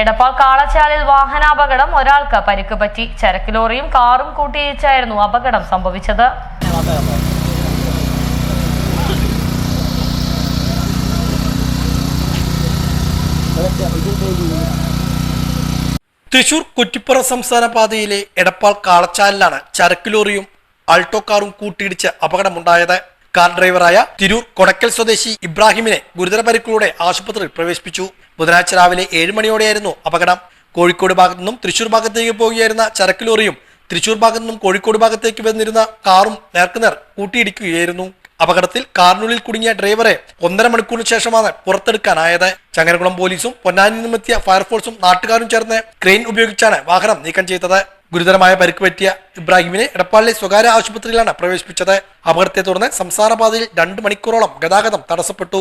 എടപ്പാൾ കാളച്ചാലിൽ വാഹനാപകടം ഒരാൾക്ക് പരിക്ക് പറ്റി. ചരക്ക് ലോറിയും കാറും കൂട്ടിയിച്ചായിരുന്നു അപകടം സംഭവിച്ചത്. തൃശൂർ കുറ്റിപ്പുറം സംസ്ഥാന പാതയിലെ എടപ്പാൾ കാളച്ചാലിലാണ് ചരക്ക് ലോറിയും ആൾട്ടോ കാറും കൂട്ടിയിടിച്ച് അപകടമുണ്ടായത്. കാർ ഡ്രൈവറായ തിരൂർ കൊടക്കൽ സ്വദേശി ഇബ്രാഹിമിനെ ഗുരുതര പരിക്കുകളോടെ ആശുപത്രിയിൽ പ്രവേശിപ്പിച്ചു. ബുധനാഴ്ച രാവിലെ ഏഴ് മണിയോടെയായിരുന്നു അപകടം. കോഴിക്കോട് ഭാഗത്തു നിന്നും തൃശൂർ ഭാഗത്തേക്ക് പോവുകയായിരുന്ന ചരക്ക് ലോറിയും തൃശൂർ ഭാഗത്തു നിന്നും കോഴിക്കോട് ഭാഗത്തേക്ക് വന്നിരുന്ന കാറും നേർക്കുനേർ കൂട്ടിയിടിക്കുകയായിരുന്നു. അപകടത്തിൽ കാറിനുള്ളിൽ കുടുങ്ങിയ ഡ്രൈവറെ ഒന്നര മണിക്കൂറിന് ശേഷമാണ് പുറത്തെടുക്കാനായത്. ചങ്ങരകുളം പോലീസും പൊന്നാനി നിന്നുമെത്തിയ ഫയർഫോഴ്സും നാട്ടുകാരും ചേർന്ന് ക്രെയിൻ ഉപയോഗിച്ചാണ് വാഹനം നീക്കം ചെയ്തത്. ഗുരുതരമായ പരിക്ക് പറ്റിയ ഇബ്രാഹിമിനെ എടപ്പാളിലെ സ്വകാര്യ ആശുപത്രിയിലാണ് പ്രവേശിപ്പിച്ചത്. അപകടത്തെ തുടർന്ന് സംസ്ഥാനപാതയിൽ രണ്ടു മണിക്കൂറോളം ഗതാഗതം തടസ്സപ്പെട്ടു.